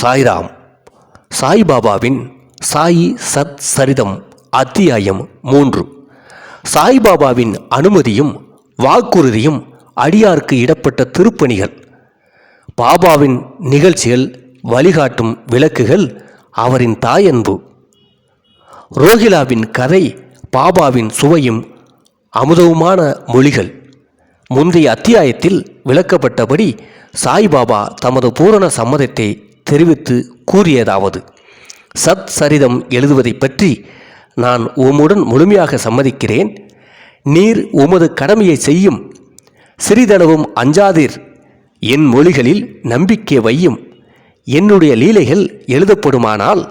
சாய்ராம். சாய்பாபாவின் சாயி சத் சரிதம் அத்தியாயம் மூன்று. சாய்பாபாவின் அனுமதியும் வாக்குறுதியும் அடியாருக்கு இடப்பட்ட திருப்பணிகள். பாபாவின் நிகழ்ச்சிகள் வழிகாட்டும் விளக்குகள் அவரின் தாயன்பு. ரோஹிலாவின் கதை பாபாவின் சுவையும் அமுதவுமான மொழிகள். முந்தைய அத்தியாயத்தில் விளக்கப்பட்டபடி சாய்பாபா தமது பூரண சம்மதத்தை தெரிவித்து கூறியதாவது சத் சரிதம் எழுதுவதைப் பற்றி நான் உம்முடன் முழுமையாக சம்மதிக்கிறேன். நீர் உமது கடமையை செய்யும். சிறிதளவும் அஞ்சாதீர். என் மொழிகளில் நம்பிக்கை வையும். என்னுடைய லீலைகள் எழுதப்படுமானால்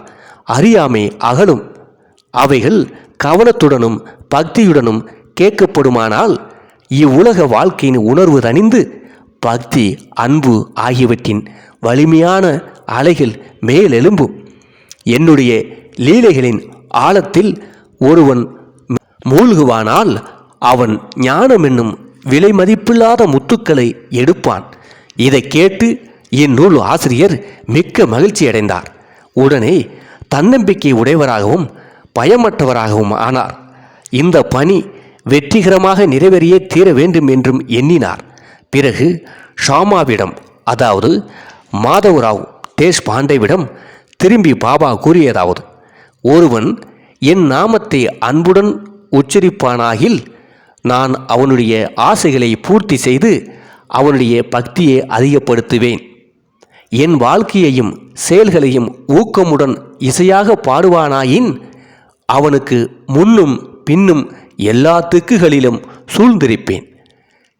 அறியாமை அகலும். அவைகள் கவனத்துடனும் பக்தியுடனும் கேட்கப்படுமானால் இவ்வுலக வாழ்க்கையின் உணர்வு தணிந்து பக்தி அன்பு ஆகியவற்றின் வலிமையான அலைகள் மேலெலும்பும் என்னுடைய லீலைகளின் ஆழத்தில் ஒருவன் மூழ்குவானால் அவன் ஞானம் என்னும் விலை மதிப்பில்லாத முத்துக்களை எடுப்பான். இதை கேட்டு இந்நூல் ஆசிரியர் மிக்க மகிழ்ச்சி அடைந்தார் உடனே தன்னம்பிக்கை உடையவராகவும் பயமற்றவராகவும் ஆனார். இந்த பணி வெற்றிகரமாக நிறைவேறியே தீர வேண்டும் என்றும் எண்ணினார். பிறகு ஷாமாவிடம் அதாவது மாதவராவ் தேஷ்பாண்டேவிடம் திரும்பி பாபா கூறியதாவது ஒருவன் என் நாமத்தை அன்புடன் உச்சரிப்பானாகில் நான் அவனுடைய ஆசைகளை பூர்த்தி செய்து அவனுடைய பக்தியை அதிகப்படுத்துவேன். என் வாழ்க்கையையும் செயல்களையும் ஊக்கமுடன் இசையாக பாடுவானாயின் அவனுக்கு முன்னும் பின்னும் எல்லா திக்குகளிலும் சூழ்ந்திருப்பேன்.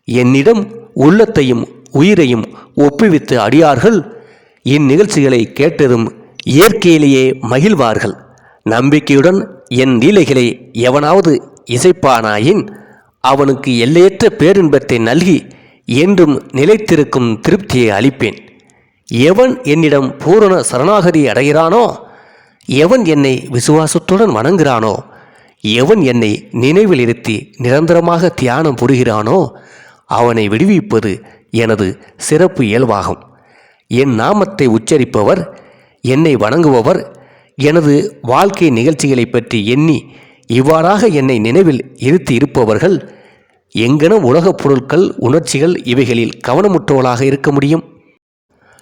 என்னிடம் உள்ளத்தையும் உயிரையும் ஒப்புவித்த அடியார்கள் இந்நிகழ்ச்சிகளை கேட்டதும் இயற்கையிலேயே மகிழ்வார்கள். நம்பிக்கையுடன் என் லீலைகளை எவனாவது இசைப்பானாயின் அவனுக்கு எல்லையற்ற பேரின்பத்தை நல்கி என்றும் நிலைத்திருக்கும் திருப்தியை அளிப்பேன். எவன் என்னிடம் பூரண சரணாகதி அடைகிறானோ எவன் என்னை விசுவாசத்துடன் வணங்குகிறானோ எவன் என்னை நினைவில் இருத்தி நிரந்தரமாக தியானம் புரிகிறானோ அவனை விடுவிப்பது எனது சிறப்பு இயல்பாகும். என் நாமத்தை உச்சரிப்பவர் என்னை வணங்குபவர் எனது வாழ்க்கை நிகழ்ச்சிகளை பற்றி எண்ணி இவ்வாறாக என்னை நினைவில் இருத்தி இருப்பவர்கள் எங்கனம் உலகப் பொருட்கள் உணர்ச்சிகள் இவைகளில் கவனமுற்றவளாக இருக்க முடியும்?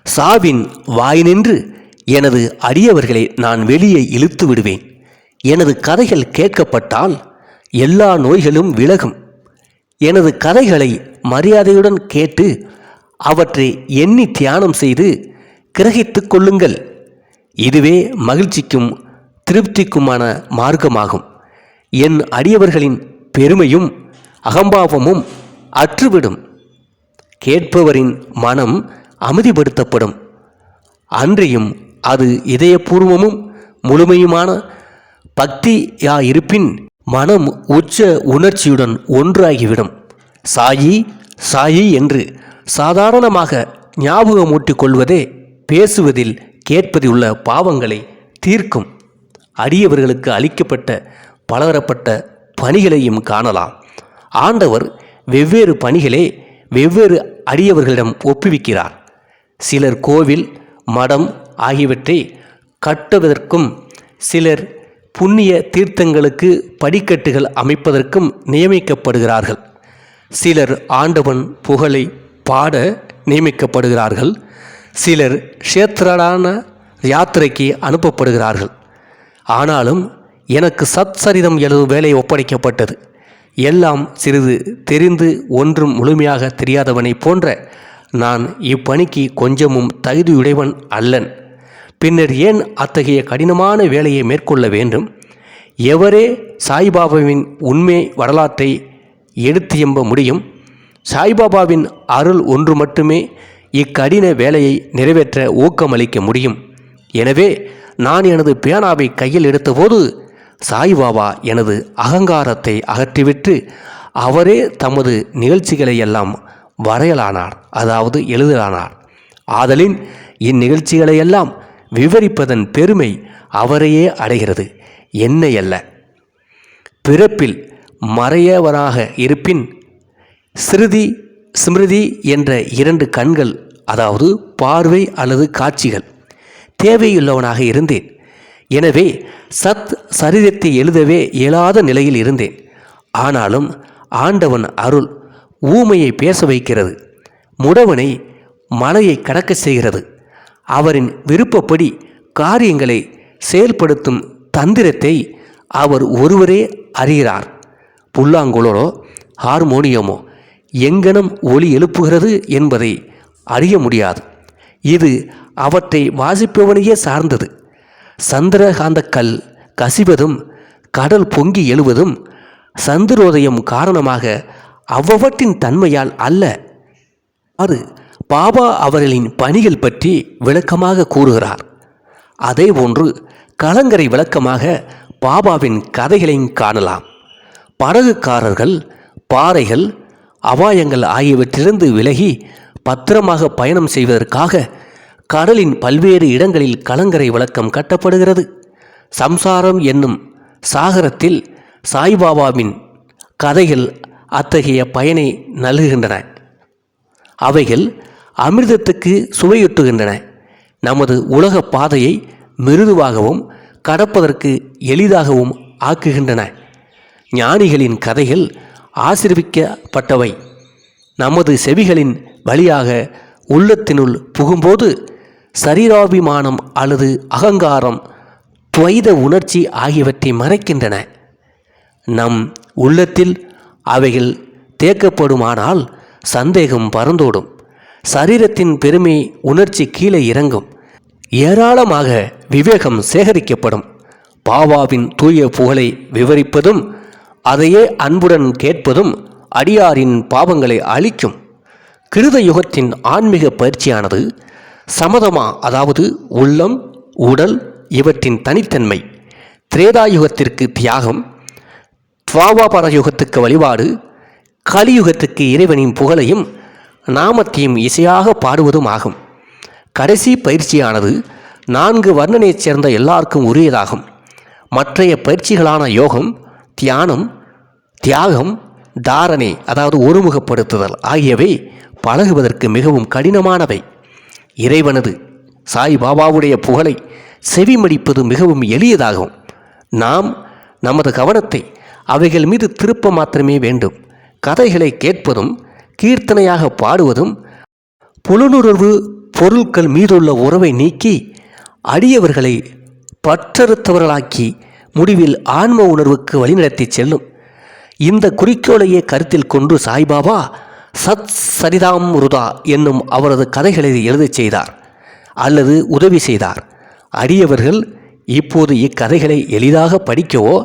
சாவின் வாய் நின்று எனது அடியவர்களை நான் வெளியே இழுத்து விடுவேன். எனது கதைகள் கேட்கப்பட்டால் எல்லா நோய்களும் விலகும். எனது கதைகளை மரியாதையுடன் கேட்டு அவற்றை எண்ணி தியானம் செய்து கிரகித்துக் கொள்ளுங்கள். இதுவே மகிழ்ச்சிக்கும் திருப்திக்குமான மார்க்கமாகும். என் அடியவர்களின் பெருமையும் அகம்பாவமும் அற்றுவிடும். கேட்பவரின் மனம் அமைதிப்படுத்தப்படும். அன்றியும் அது இதயபூர்வமும் முழுமையுமான பக்தியாயிருப்பின் மனம் உச்ச உணர்ச்சியுடன் ஒன்றாகிவிடும். சாயி சாயி என்று சாதாரணமாக ஞாபகமூட்டிக் கொள்வதே பேசுவதில் கேட்பதில் உள்ள பாவங்களை தீர்க்கும். அடியவர்களுக்கு அளிக்கப்பட்ட பலதரப்பட்ட பணிகளையும் காணலாம். ஆண்டவர் வெவ்வேறு பணிகளே வெவ்வேறு அடியவர்களிடம் ஒப்புவிக்கிறார். சிலர் கோவில் மடம் ஆகியவற்றை கட்டுவதற்கும் சிலர் புண்ணிய தீர்த்தங்களுக்கு படிக்கட்டுகள் அமைப்பதற்கும் நியமிக்கப்படுகிறார்கள். சிலர் ஆண்டவன் புகழை பாட நியமிக்கப்படுகிறார்கள். சிலர் க்ஷேத்திரடான யாத்திரைக்கு அனுப்பப்படுகிறார்கள். ஆனாலும் எனக்கு சத்சரிதம் எழுதும் வேலை ஒப்படைக்கப்பட்டது. எல்லாம் சிறிது தெரிந்து ஒன்றும் முழுமையாக தெரியாதவனைப் போன்ற நான் இப்பணிக்கு கொஞ்சமும் தகுதியுடையவன் அல்லன். பின்னர் ஏன் அத்தகைய கடினமான வேலையை மேற்கொள்ள வேண்டும்? எவரே சாய்பாபாவின் உண்மை வரலாற்றை எடுத்து எம்ப முடியும்? சாய்பாபாவின் அருள் ஒன்று மட்டுமே இக்கடின வேலையை நிறைவேற்ற ஊக்கமளிக்க முடியும். எனவே நான் எனது பேனாவை கையில் எடுத்தபோது சாய்பாபா எனது அகங்காரத்தை அகற்றிவிட்டு அவரே தமது நிகழ்ச்சிகளை எல்லாம் வரையலானார் அதாவது எழுதலானார். ஆதலின் இந்நிகழ்ச்சிகளையெல்லாம் விவரிப்பதன் பெருமை அவரையே அடைகிறது என்னை அல்ல பிறப்பில் மறையவராக இருப்பின் ஸ்ருதி ஸ்மிருதி என்ற இரண்டு கண்கள் அதாவது பார்வை அல்லது காட்சிகள் தேவையுள்ளவனாக இருந்தேன். எனவே சத் சரிதத்தை எழுதவே இயலாத நிலையில் இருந்தேன். ஆனாலும் ஆண்டவன் அருள் ஊமையை பேச வைக்கிறது முடவனை மலையை கடக்க செய்கிறது. அவரின் விருப்பப்படி காரியங்களை செயல்படுத்தும் தந்திரத்தை அவர் ஒருவரே அறிகிறார். புல்லாங்குழலோ ஹார்மோனியமோ எங்கனம் ஒலி எழுப்புகிறது என்பதை அறிய முடியாது. இது அவற்றை வாசிப்பவனையே சார்ந்தது. சந்திரகாந்தக்கல் கசிவதும் கடல் பொங்கி எழுவதும் சந்திரோதயம் காரணமாக அவ்வவற்றின் தன்மையால் அல்ல. அது பாபா அவர்களின் பணிகள் பற்றி விளக்கமாக கூறுகிறார். அதே போன்று கலங்கரை விளக்கமாக பாபாவின் கதைகளையும் காணலாம். படகுக்காரர்கள் பாறைகள் அபாயங்கள் ஆகியவற்றிலிருந்து விலகி பத்திரமாக பயணம் செய்வதற்காக கடலின் பல்வேறு இடங்களில் கலங்கரை விளக்கம் கட்டப்படுகிறது. சம்சாரம் என்னும் சாகரத்தில் சாய்பாபாவின் கதைகள் அத்தகைய பயனை நல்குகின்றன. அவைகள் அமிர்தத்துக்கு சுவையூட்டுகின்றன. நமது உலக பாதையை மிருதுவாகவும் கடப்பதற்கு எளிதாகவும் ஆக்குகின்றன. ஞானிகளின் கதைகள் ஆசிர்விக்கப்பட்டவை. நமது செவிகளின் வழியாக உள்ளத்தினுள் புகும்போது சரீராபிமானம் அல்லது அகங்காரம் துவைத உணர்ச்சி ஆகியவற்றை மறைக்கின்றன. நம் உள்ளத்தில் அவைகள் தேக்கப்படுமானால் சந்தேகம் பறந்தோடும். சரீரத்தின் பெருமை உணர்ச்சி கீழே இறங்கும். ஏராளமாக விவேகம் சேகரிக்கப்படும். பாவாவின் தூய புகழை விவரிப்பதும் அதையே அன்புடன் கேட்பதும் அடியாரின் பாவங்களை அழிக்கும். கிருத யுகத்தின் ஆன்மீக பயிற்சியானது சமதமா அதாவது உள்ளம் உடல் இவற்றின் தனித்தன்மை திரேதாயுகத்திற்கு தியாகம் துவாபார யுகத்துக்கு வழிபாடு கலியுகத்துக்கு இறைவனின் புகழையும் நாமத்தையும் இசையாக பாடுவதும் ஆகும். கடைசி பயிற்சியானது நான்கு வர்ணனையைச் சேர்ந்த எல்லாருக்கும் உரியதாகும். மற்றைய பயிற்சிகளான யோகம் தியானம் தியாகம் தாரணை அதாவது ஒருமுகப்படுத்துதல் ஆகியவை பழகுவதற்கு மிகவும் கடினமானவை. இறைவனது சாய் பாபாவுடைய புகழை செவிமடிப்பது மிகவும் எளியதாகும். நாம் நமது கவனத்தை அவைகள் மீது திருப்ப மாத்திரமே வேண்டும். கதைகளை கேட்பதும் கீர்த்தனையாக பாடுவதும் புலனுணர்வு பொருட்கள் மீதுள்ள உறவை நீக்கி அடியவர்களை பற்றறுத்தவர்களாக்கி முடிவில் ஆன்ம உணர்வுக்கு வழிநடத்தி செல்லும். இந்த குறிக்கோளையே கருத்தில் கொண்டு சாய்பாபா சத் சரிதாம் ருதா என்னும் அவரது கதைகளை எழுதச் செய்தார் அல்லது உதவி செய்தார். அடியவர்கள் இப்போது இக்கதைகளை எளிதாக படிக்கவோ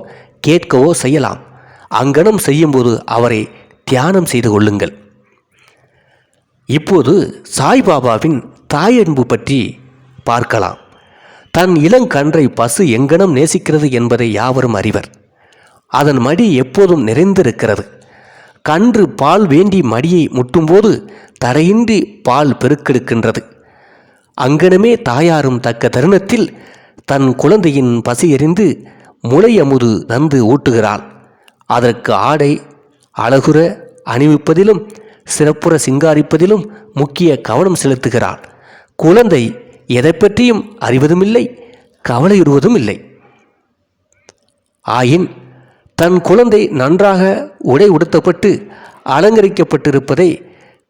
கேட்கவோ செய்யலாம். அங்கனம் செய்யும்போது அவரை தியானம் செய்து கொள்ளுங்கள். இப்போது சாய்பாபாவின் தாயன்பு பற்றி பார்க்கலாம். தன் இளங்கன்றை பசு எங்கனம் நேசிக்கிறது என்பதை யாவரும் அறிவர். அதன் மடி எப்போதும் நிறைந்திருக்கிறது. கன்று பால் வேண்டி மடியை முட்டும்போது தடையின்றி பால் பெருக்கெடுக்கின்றது. அங்கனமே தாயாரும் தக்க தருணத்தில் தன் குழந்தையின் பசி எறிந்து முளை அமுது ஊட்டுகிறாள் அதற்கு ஆடை அழகுற அணிவிப்பதிலும் சிறப்புற சிங்காரிப்பதிலும் முக்கிய கவனம் செலுத்துகிறாள். குழந்தை எதை பற்றியும் அறிவதுமில்லை கவலையுறுவதும் இல்லை. ஆயின் தன் குழந்தை நன்றாக உடை உடுத்தப்பட்டு அலங்கரிக்கப்பட்டிருப்பதை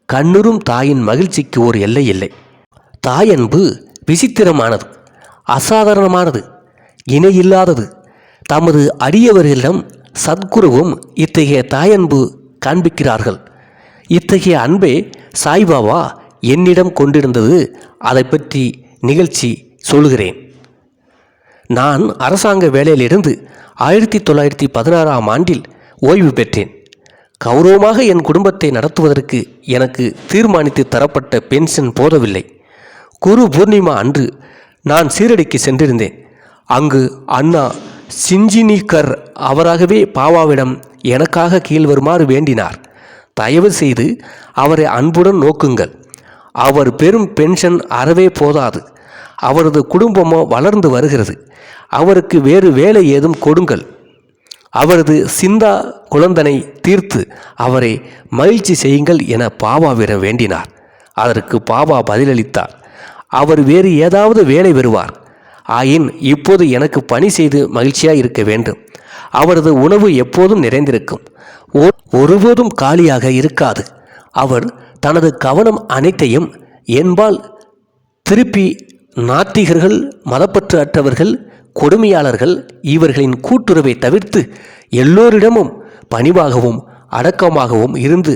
கண்ணுறும் தாயின் மகிழ்ச்சிக்கு ஒரு எல்லை இல்லை. தாயன்பு விசித்திரமானது அசாதாரணமானது இணையில்லாதது. தமது அடியவர்களிடம் சத்குருவும் இத்தகைய தாயன்பு காண்பிக்கிறார்கள். இத்தகைய அன்பே சாய்பாபா என்னிடம் கொண்டிருந்தது அதை பற்றி நிகழ்ச்சி சொல்கிறேன் நான் அரசாங்க வேலையிலிருந்து ஆயிரத்தி தொள்ளாயிரத்தி பதினாறாம் ஆண்டில் ஓய்வு பெற்றேன். கௌரவமாக என் குடும்பத்தை நடத்துவதற்கு எனக்கு தீர்மானித்து தரப்பட்ட பென்ஷன் போதவில்லை. குரு பூர்ணிமா அன்று நான் சீரடிக்கு சென்றிருந்தேன். அங்கு அண்ணா சிஞ்சினிகர் அவராகவே பாவாவிடம் எனக்காக கீழ் வருமாறு வேண்டினார். தயவு செய்து அவரை அன்புடன் நோக்குங்கள். அவர் பெரும் பென்ஷன் அறவே போதாது. அவரது குடும்பமோ வளர்ந்து வருகிறது. அவருக்கு வேறு வேலை ஏதும் கொடுங்கள். அவரது சிந்தா குழந்தனை தீர்த்து அவரை மகிழ்ச்சி செய்யுங்கள் என பாபாவிடம் வேண்டினார். அதற்கு பாபா பதிலளித்தார். அவர் வேறு ஏதாவது வேலை பெறுவார். ஆயின் இப்போது எனக்கு பணி செய்து மகிழ்ச்சியாக இருக்க வேண்டும். அவரது உணவு எப்போதும் நிறைந்திருக்கும். ஒருபோதும் காலியாக இருக்காது. அவர் தனது கவனம் அனைத்தையும் என்பால் திருப்பி நாத்திகர்கள் மதப்பற்று அற்றவர்கள் கொடுமையாளர்கள் இவர்களின் கூட்டுறவை தவிர்த்து எல்லோரிடமும் பணிவாகவும் அடக்கமாகவும் இருந்து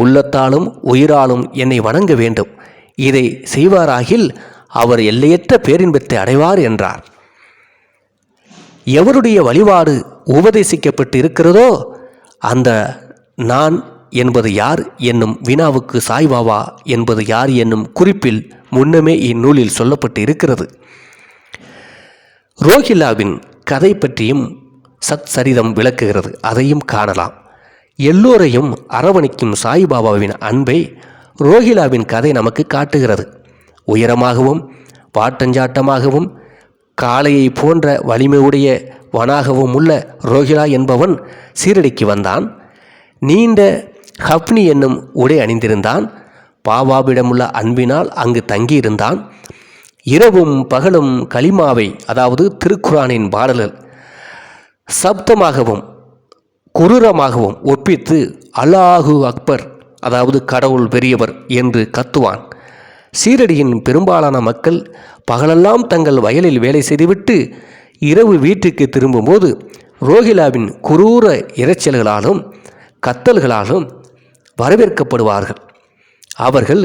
உள்ளத்தாலும் உயிராலும் என்னை வணங்க வேண்டும். இதை செய்வாராகில் அவர் எல்லையற்ற பேரின்பத்தை அடைவார் என்றார். எவருடைய வழிபாடு உபதேசிக்கப்பட்டு இருக்கிறதோ அந்த நான் என்பது யார் என்னும் வினாவுக்கு சாய்பாபா என்பது யார் என்னும் குறிப்பில் முன்னமே இந்நூலில் சொல்லப்பட்டு இருக்கிறது ரோஹில்லாவின் கதை பற்றியும் சத் சரிதம் விளக்குகிறது. அதையும் காணலாம். எல்லோரையும் அரவணைக்கும் சாய்பாபாவின் அன்பை ரோஹிலாவின் கதை நமக்கு காட்டுகிறது. உயரமாகவும் பாட்டஞ்சாட்டமாகவும் காளையை போன்ற வலிமையுடைய வனாகவும் உள்ள ரோஹிலா என்பவன் சீரடிக்கு வந்தான். நீண்ட ஹப்னி என்னும் உடை அணிந்திருந்தான். பாபாவிடமுள்ள அன்பினால் அங்கு தங்கியிருந்தான். இரவும் பகலும் கலிமாவை அதாவது திருக்குரானின் பாடல்கள் சப்தமாகவும் குரூரமாகவும் ஒப்பித்து அல்லாஹு அக்பர் அதாவது கடவுள் பெரியவர் என்று கத்துவான். சீரடியின் பெரும்பாலான மக்கள் பகலெல்லாம் தங்கள் வயலில் வேலை செய்துவிட்டு இரவு வீட்டுக்கு திரும்பும்போது ரோஹிலாவின் குரூர இரைச்சல்களாலும் கத்தல்களாலும் வரவேற்கப்படுவார்கள். அவர்கள்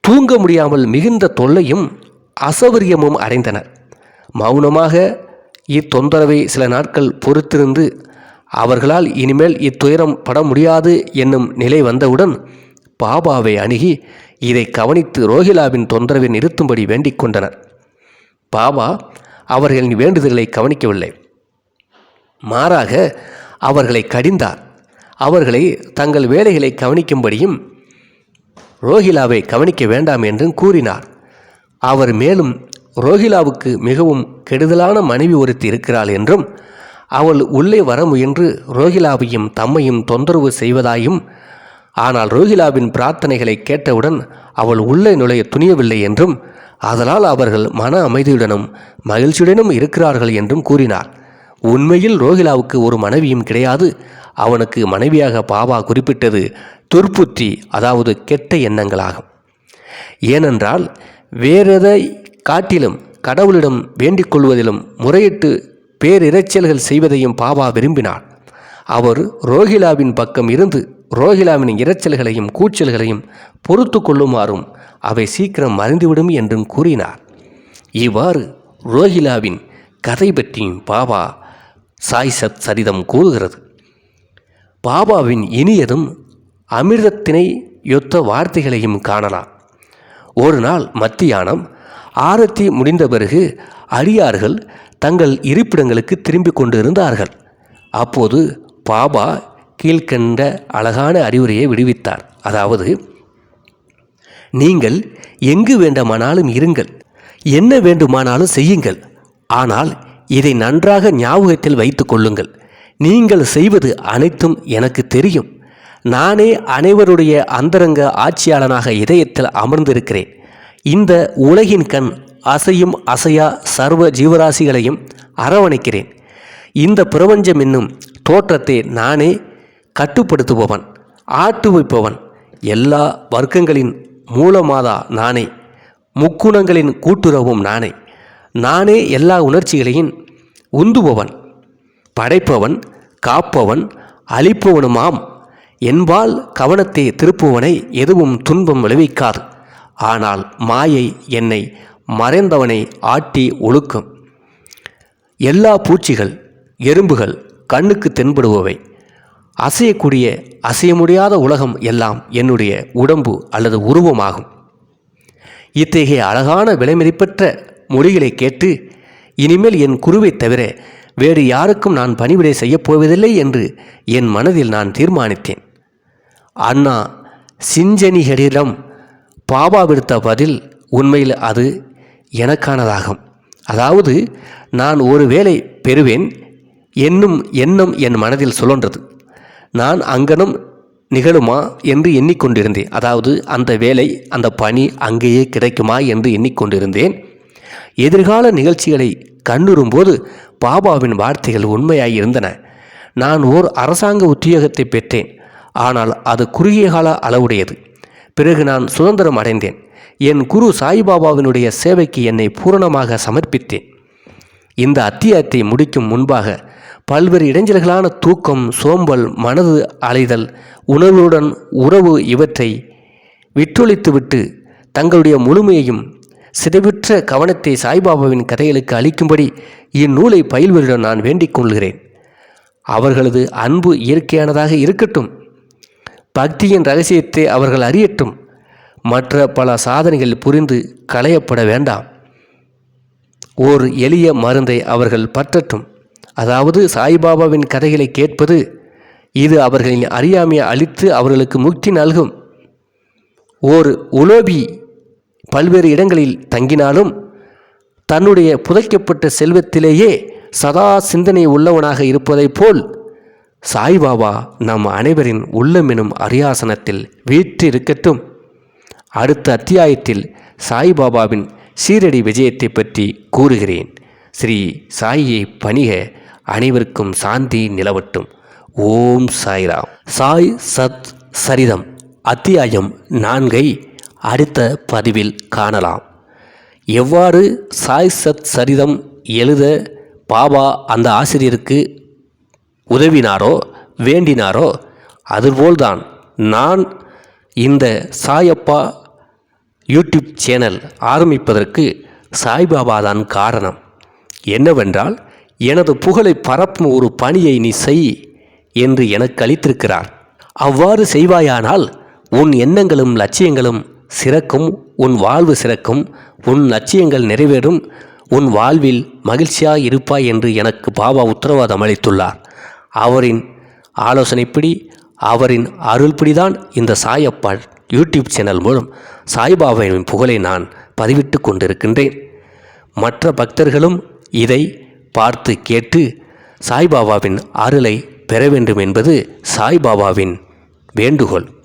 தூங்க முடியாமல் மிகுந்த தொல்லையும் அசௌகரியமும் அடைந்தனர். மௌனமாக இத்தொந்தரவை சில நாட்கள் பொறுத்திருந்து அவர்களால் இனிமேல் இத்துயரம் பட முடியாது என்னும் நிலை வந்தவுடன் பாபாவை அணுகி இதை கவனித்து ரோஹிலாவின் தொந்தரவை நிறுத்தும்படி வேண்டிக் கொண்டனர். பாபா அவர்களின் வேண்டுதல்களை கவனிக்கவில்லை. மாறாக அவர்களை கடிந்தார். அவர்களை தங்கள் வேலைகளை கவனிக்கும்படியும் ரோஹிலாவை கவனிக்க வேண்டாம் என்றும் கூறினார். அவர் மேலும் ரோஹிலாவுக்கு மிகவும் கெடுதலான மனைவி ஒருத்தி இருக்கிறாள் என்றும் அவள் உள்ளே வர முயன்று ரோஹிலாவையும் தம்மையும் தொந்தரவு செய்வதாயும் ஆனால் ரோஹிலாவின் பிரார்த்தனைகளை கேட்டவுடன் அவள் உள்ளே நுழைய துணியவில்லை என்றும் அதனால் அவர்கள் மன அமைதியுடனும் மகிழ்ச்சியுடனும் இருக்கிறார்கள் என்றும் கூறினார். உண்மையில் ரோஹிலாவுக்கு ஒரு மனைவியும் கிடையாது. அவனுக்கு மனைவியாக பாபா குறிப்பிட்டது துர்ப்புத்தி அதாவது கெட்ட எண்ணங்களாகும். ஏனென்றால் வேறெதை காட்டிலும் கடவுளிடம் வேண்டிக் கொள்வதிலும் முறையிட்டு பேரிரைச்சல்கள் செய்வதையும் பாபா விரும்பினார் அவர் ரோஹிலாவின் பக்கம் இருந்து ரோஹிலாவின் இரைச்சல்களையும் கூச்சல்களையும் பொறுத்து கொள்ளுமாறும் அவை சீக்கிரம் மறைந்துவிடும் என்றும் கூறினார். இவ்வாறு ரோஹிலாவின் கதை பற்றியும் பாபா சாய் சத் சரிதம் கூறுகிறது. பாபாவின் இனியதும் அமிர்தத்தினை யொத்த வார்த்தைகளையும் காணலாம் ஒரு நாள் மத்தியானம் ஆரத்தி முடிந்த பிறகு அடியார்கள் தங்கள் இருப்பிடங்களுக்கு திரும்பி கொண்டிருந்தார்கள். அப்போது பாபா கீழ்க்கண்ட அழகான அறிவுரையை விடுவித்தார். அதாவது நீங்கள் எங்கு வேண்டுமானாலும் இருங்கள். என்ன வேண்டுமானாலும் செய்யுங்கள். ஆனால் இதை நன்றாக ஞாபகத்தில் வைத்துக் கொள்ளுங்கள். நீங்கள் செய்வது அனைத்தும் எனக்கு தெரியும். நானே அனைவருடைய அந்தரங்க ஆட்சியாளனாக இதயத்தில் அமர்ந்திருக்கிறேன். இந்த உலகின் கண் அசையும் அசையா சர்வ ஜீவராசிகளையும் அரவணைக்கிறேன். இந்த பிரபஞ்சம் என்னும் தோற்றத்தை நானே கட்டுப்படுத்துபவன் ஆட்டுவிப்பவன். எல்லா வர்க்கங்களின் மூலமாதா நானே. முக்குணங்களின் கூட்டுறவும் நானே. நானே எல்லா உணர்ச்சிகளையும் உந்துபவன் படைப்பவன் காப்பவன் அழிப்பவனுமாம். என்பால் கவனத்தை திருப்புவனை எதுவும் துன்பம் விளைவிக்காது. ஆனால் மாயை என்னை மறைந்தவனை ஆட்டி ஒழுக்கும். எல்லா பூச்சிகள் எறும்புகள் கண்ணுக்கு தென்படுபவை. அசையக்கூடிய அசைய முடியாத உலகம் எல்லாம் என்னுடைய உடம்பு அல்லது உருவமாகும். இத்தகைய அழகான விலைமதிப்பற்ற மொழிகளை கேட்டு இனிமேல் என் குருவைத் தவிர வேறு யாருக்கும் நான் பணிவிடை செய்யப் போவதில்லை என்று என் மனதில் நான் தீர்மானித்தேன். அண்ணா சிஞ்சனிகளிடம் பாபா விடுத்த பதில் உண்மையில் அது எனக்கானதாகும். அதாவது நான் ஒரு வேலை பெறுவேன் என்னும் எண்ணம் என் மனதில் சுழன்றது. நான் அங்கனம் நிகழுமா என்று எண்ணிக்கொண்டிருந்தேன். அதாவது அந்த வேலை அந்த பணி அங்கேயே கிடைக்குமா என்று எண்ணிக்கொண்டிருந்தேன். எதிர்கால நிகழ்ச்சிகளை கண்ணுறும்போது பாபாவின் வார்த்தைகள் உண்மையாயிருந்தன. நான் ஓர் அரசாங்க உத்தியோகத்தை பெற்றேன். ஆனால் அது குறுகிய கால அளவுடையது. பிறகு நான் சுதந்திரம் அடைந்தேன். என் குரு சாய்பாபாவினுடைய சேவைக்கு என்னை பூரணமாக சமர்ப்பித்தேன். இந்த அத்தியாயத்தை முடிக்கும் முன்பாக பல்வேறு இடைஞ்சல்களான தூக்கம் சோம்பல் மனது அலைதல் உணர்வுடன் உறவு இவற்றை விட்டொழித்துவிட்டு தங்களுடைய முழுமையையும் சிதைவுற்ற கவனத்தை சாய்பாபாவின் கதைகளுக்கு அளிக்கும்படி இந்நூலை பயில்வரிடம் நான் வேண்டிக் கொள்கிறேன். அவர்களது அன்பு இயற்கையானதாக இருக்கட்டும். பக்தியின் ரகசியத்தை அவர்கள் அறியட்டும். மற்ற பல சாதனைகள் புரிந்து களையப்பட வேண்டாம். ஓர் எளிய மருந்தை அவர்கள் பற்றட்டும். அதாவது சாய்பாபாவின் கதைகளை கேட்பது இது அவர்களின் அறியாமையை அளித்து அவர்களுக்கு முக்தி நல்கும். ஓர் உலோபி பல்வேறு இடங்களில் தங்கினாலும் தன்னுடைய புதைக்கப்பட்ட செல்வத்திலேயே சதா சிந்தனை உள்ளவனாக இருப்பதைப் போல் சாய்பாபா நம் அனைவரின் உள்ளம் எனும் அரியாசனத்தில் வீற்றிருக்கட்டும். அடுத்த அத்தியாயத்தில் சாய்பாபாவின் சீரடி விஜயத்தை பற்றி கூறுகிறேன். ஸ்ரீ சாயியை பணிக அனைவருக்கும் சாந்தி நிலவட்டும். ஓம் சாய்ராம். சாய் சத் சரிதம். அத்தியாயம் நான்கை அடுத்த பதிவில் காணலாம். எவ்வாறு சாய் சத் சரிதம் எழுத பாபா அந்த ஆசிரியருக்கு உதவினாரோ வேண்டினாரோ அதுபோல்தான். நான் இந்த சாயப்பா யூடியூப் சேனல் ஆரம்பிப்பதற்கு சாய்பாபா தான் காரணம். என்னவென்றால் எனது புகழை பரப்பும் ஒரு பணியை நீ செய் என்று எனக்கு அளித்திருக்கிறார். அவ்வாறு செய்வாயானால் உன் எண்ணங்களும் லட்சியங்களும் சிறக்கும் உன் வாழ்வு சிறக்கும் உன் லட்சியங்கள் நிறைவேறும் உன் வாழ்வில் மகிழ்ச்சியாக இருப்பாய் என்று எனக்கு பாபா உத்தரவாதம் அளித்துள்ளார். அவரின் ஆலோசனைப்படி அவரின் அருள்படிதான் இந்த சாயப்பா யூடியூப் சேனல் மூலம் சாய்பாபாவின் புகழை நான் பதிவிட்டு கொண்டிருக்கின்றேன். மற்ற பக்தர்களும் இதை பார்த்து கேட்டு சாய்பாபாவின் அருளை பெற வேண்டும் என்பது சாய்பாபாவின் வேண்டுகோள்.